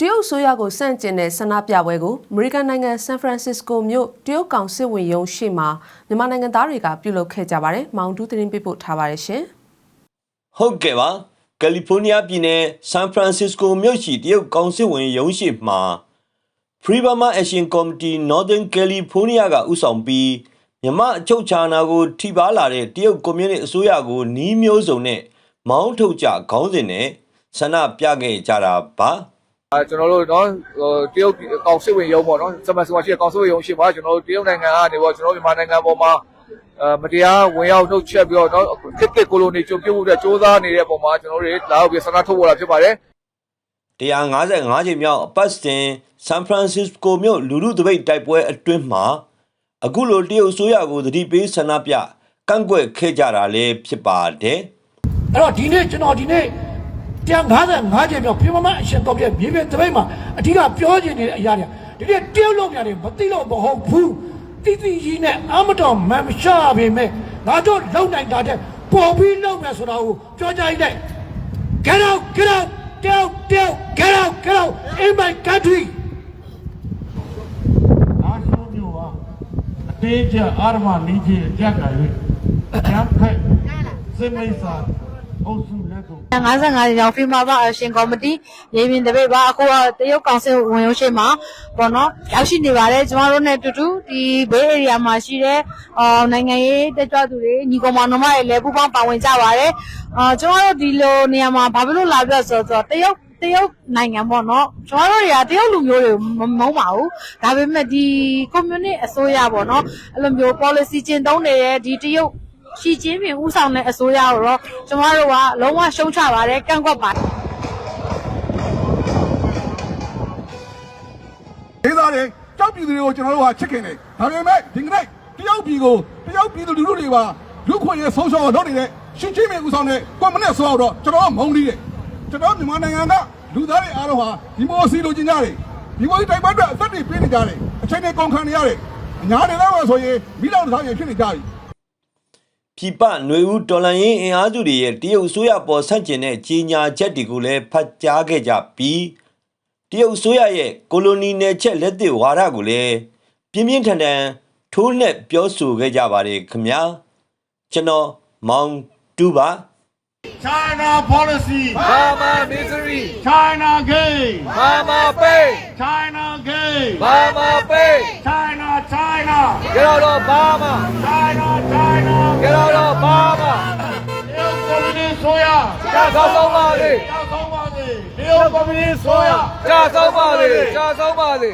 တရုတ်ဆိုရကိုစန့်ကျင်တဲ့ဆန္ဒပြပွဲကိုအမေရိကန်နိုင်ငံဆန်ဖရန်စစ္စကိုမြို့တရုတ်ကောင်စစ်ဝင်ရုံးရှိမှာမြန်မာနိုင်ငံသားတွေကပြုလုပ်ခဲ့ကြပါတယ်။မောင်တူးသတင်းပေးပို့ထားပါတယ်ရှင်။ဟုတ်ကဲ့ပါကယ်လီဖိုးနီးယားပြည်နယ်ဆန်ဖရန်စစ္စကိုမြို့ရှိတရုတ်ကောင်စစ်ဝင်ရုံးရှိမှာ Free Burma Action Committee Northern California ကဥဆောင်ပြီးမြမအချုပ်ချာနာကိုထိပါလာတဲ့တရုတ်ကွန်မြူနစ်အစိုးရကိုနှီးမျိုးစုံနဲ့မောင်းထုတ်ကြခေါင်းစဉ်နဲ့ဆန္ဒပြခဲ့ကြတာပါ အာကျွန်တော်တို့နော်ဟိုတရုတ်ကောင်စစ်ဝင်ရုံးပေါ့နော်စမစမရှိကောင်စစ်ဝင်ရုံးရှိပါကျွန်တော်တို့တရုတ်နိုင်ငံကနေပေါ့ကျွန်တော်မြန်မာနိုင်ငံပေါ်မှာအဲမတရားဝင်ရောက်ထုတ်ချက်ပြီးတော့နော်ခစ်ခစ်ကိုလိုနီကျုံပြုတ်မှုတွေစ조사နေတဲ့ပုံမှာကျွန်တော်တို့လာရောက်ပြီးဆန္ဒထုတ်ပေါ်တာဖြစ်ပါတယ်155ချိန်မြောက်အပတ်စဉ်ဆန်ဖရန်စစ္စကိုမြို့လူလူတပိတ်တိုက်ပွဲအတွင်းမှာအခုလိုတရုတ်အစိုးရကိုသတိပေးဆန္ဒပြကန့်ကွက်ခဲ့ကြတာလည်းဖြစ်ပါတယ်အဲ့တော့ဒီနေ့ကျွန်တော်ဒီနေ့ 155ကျင်းမြောက်ပြမမအရှင်တော်ပြမြေပြင်တပိတ်မှာအဓိကပြောချင်နေတဲ့အရာတွေဒီနေ့တရုတ်လုံးများတွေမသိလို့မဟုတ်ဘူးတိတိကြီးနဲ့အမတော်မမရှာပေမဲ့ငါတို့လုံနိုင်တာတဲ့ပေါ်ပြီးလုံမယ်ဆိုတာကိုပြောကြလိုက်တဲ့ Get out get out get out get out get out get out in my country အားဆုံးမျိုးပါအသေးချအာရမလီကြီးအကြက်က၍ရမ်းဖက်စစ်မိတ်ဆာ အုပ်စုလက်ကို55ရောင်ဖီမာပါအရှင်ကော်မတီရေပြင်တပိတ်ပါအခုကတရုတ်ကောင်စစ်ဝင်ရုံးရှိမှာပေါ့နော်ရောက်ရှိနေပါတယ်ကျမတို့နဲ့တူတူဒီဘေးဧရိယာမှာရှိတဲ့အော်နိုင်ငံရေးတက်ကြွသူတွေညီကောင်မောင်နှမတွေလည်းပူးပေါင်းပါဝင်ကြပါတယ်အာကျမတို့ဒီလိုနေရာမှာဘာဖြစ်လို့လာပြဆိုတော့တရုတ်တရုတ်နိုင်ငံပေါ့နော်ကျွန်တော်တို့တွေကတရုတ်လူမျိုးတွေမမုန်းပါဘူးဒါပေမဲ့ဒီကွန်မြူနစ်အစိုးရပေါ့နော်အဲ့လိုမျိုး policy ကျင့်သုံးနေတဲ့ဒီတရုတ် ရှီကျင်းပင်ဥဆောင်တဲ့အစိုးရကိုတော့ကျမတို့ကလုံးဝရှုံချပါတယ်ကန့်ကွက်ပါတယ်ဒေသတွေကြောက်ပြည်သူတွေကိုကျွန်တော်တို့ဟာချစ်ခင်တယ်ဒါပေမဲ့ဒီကနေ့တယောက်ပြည်ကိုတယောက်ပြည်သူလူထုတွေပါလူခွင့်ရေးဆုံးရှုံးအောင်လုပ်နေတဲ့ရှင်းချင်းမြေဦးဆောင်တဲ့ကွန်မြူနစ်ဆိုတော့ကျွန်တော်ကမုန်းလီးတယ်ကျွန်တော်မြန်မာနိုင်ငံကလူသားတွေအားလုံးဟာဒီမိုစီလိုချင်ကြတယ်ဒီမိုစီတိုက်ပွဲအတွက်အသက်တွေပေးနေကြတယ်အချိန်တွေကုန်ခံနေရတယ်အညာတွေတော့ဆိုရင်မိလောက်တစ်ခါရင်ဖြစ်နေကြပြီ ပြည်ပຫນွေဦးတော်လန်ရင်အင်အားစုတွေရဲ့တရုတ်အစိုးရပေါ်ဆန့်ကျင်တဲ့ကြီးညာချက်တွေကိုလည်းဖတ်ကြားခဲ့ကြပြီးတရုတ်အစိုးရရဲ့ကိုလိုနီနယ်ချက်လက်သစ်ဝါဒကိုလည်းပြင်းပြင်းထန်ထန်ထိုးနှက်ပြောဆိုခဲ့ကြပါတယ်ခင်ဗျာကျွန်တော်မောင်တူပါ China policy Mama misery China gay Mama pain China gay Mama pain China China Get out ရကြာဆုံးပါလေကြောက်ဆုံးပါစေတရုတ်ကွန်မြူနစ်ဆိုရကြာဆုံးပါလေကြာဆုံးပါလေ